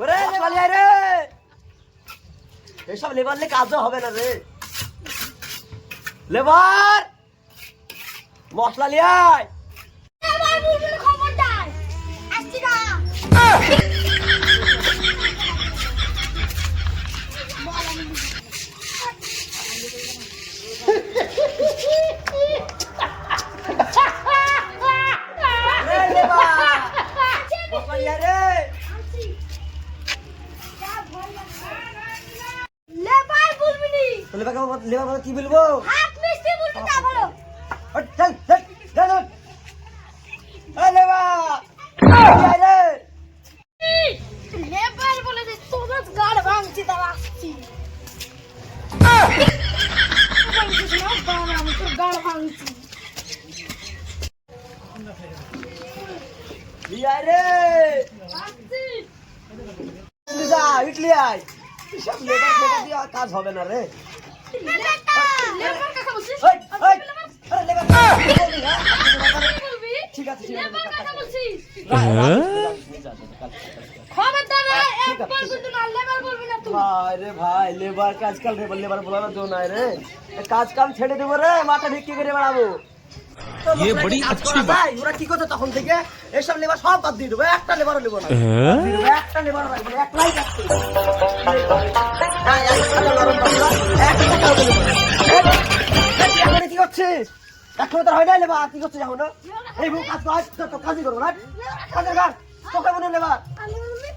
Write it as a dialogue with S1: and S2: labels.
S1: ওরে লেবালি আয় রে। এসব লেবার নিয়ে কাজও হবে না রে। লেবার! মশলা
S2: লিয়ায় খবরদার? আসছি না।
S1: তো লেবার কেমন- লেবার বলে কি বলব?
S2: হাত মিষ্টি বুলবুলি তা বলো।
S1: হট, চল চল চল। এই লেবার আয়
S2: লেবার বলে যে তোমার গাড় ভাঙছি তা আসছি।
S1: ইডলি লেবার দিয়ে কাজ হবে না রে।
S2: লেবার কথা বলছিস
S1: ওই ওই আরে লেবার বলবি, হ্যাঁ?
S2: বলবি
S1: ঠিক আছে ঠিক আছে
S2: লেবার কথা বলছিস
S1: ঠিক
S2: খবরদার একবার কিন্তু না লেবার বলবি না তুই
S1: ভাই রে ভাই লেবার কাজ কাল লেবার লেবার বলার জন্য নাই রে এ কাজ কাম ছেড়ে দেবো রে মাথা ভিক্ষি করে বেড়াবো তো
S3: ये
S1: লোকরা
S3: बड़ी
S1: কি কাজ
S3: अच्छी
S1: করা যায়? ওরা কি করছে তখন থেকে এইসব লেবার সব বাদ দিয়ে দেবো একটা লেবারও নেবো না বাদ দিয়ে দেবো, একটা লেবারও রাখবো না, একলাই কাজ এখন কি করছিস? এখন তোর হয় না লেবার, কি করছিস এখন? এই বউ কাজ কর তো- তো কাজই করব না। কাজের কাজ তোকে মনে
S2: আমি বলবি